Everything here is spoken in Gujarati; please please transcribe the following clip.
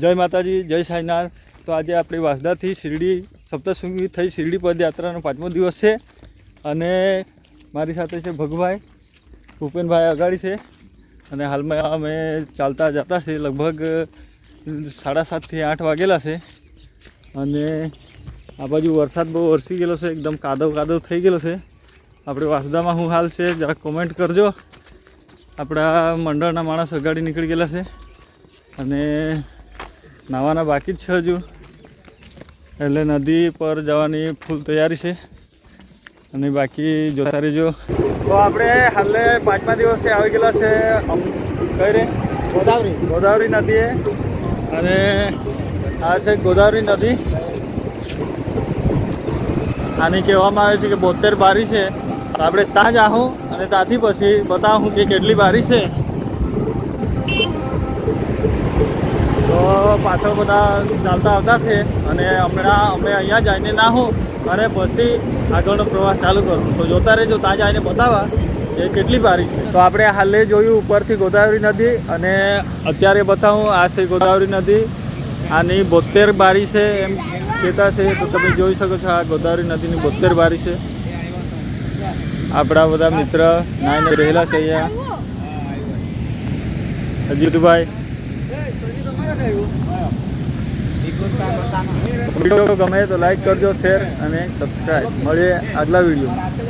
જય માતાજી, જય સાંઈનાથ. તો આજે આપણી વાસદાથી શિરડી, સપ્તશૃંગી થઈ શિરડી પદયાત્રાનો પાંચમો દિવસ છે. અને મારી સાથે છે ભગભાઈ. ભૂપેનભાઈ અગાડી છે. અને હાલમાં અમે ચાલતા જતા છે લગભગ સાડા સાતથી આઠ વાગેલા છે. અને આ બાજુ વરસાદ બહુ વરસી ગયેલો છે, એકદમ કાદવ કાદવ થઈ ગયેલો છે. આપણે વાસદામાં હું હાલ છે, જરાક કોમેન્ટ કરજો. આપણા મંડળના માણસ અગાડી નીકળી ગયેલા છે. અને નાવાના બાકી જ છે હજુ. એટલે નદી પર જવાની ફૂલ તૈયારી છે. અને બાકી જોતા રહેજો તો આપણે હાલે પાંચમા દિવસે આવી ગયેલા છે કઈ રે? ગોદાવરી. ગોદાવરી નદીએ. અને આ છે ગોદાવરી નદી. આની કહેવામાં આવે છે કે બોતેર બારી છે. આપણે ત્યાં જ આવું અને ત્યાંથી પછી બતાવું કે કેટલી બારી છે તો પાછળ બધા ચાલતા આવતા છે અને હમણાં અમે અહીંયા જઈને નાહું અને પછી આગળનો પ્રવાસ ચાલુ કરું. તો જોતા રહેજો ત્યાં જઈને બતાવવા એ કેટલી બારી છે. તો આપણે હાલે જોયું ઉપરથી ગોદાવરી નદી અને અત્યારે બતાવું, આ છે ગોદાવરી નદી. આની બોતેર બારી છે એમ કહેતા છે, તો તમે જોઈ શકો છો આ ગોદાવરી નદીની બોતેર બારી છે. આપણા બધા મિત્ર નાઈને રહેલા છે અહીંયા. અજીતભાઈ વીડિયો ગમે તો લાઈક કરજો શેર અને સબસ્ક્રાઈબ મળીએ આગલા વિડીયોમાં.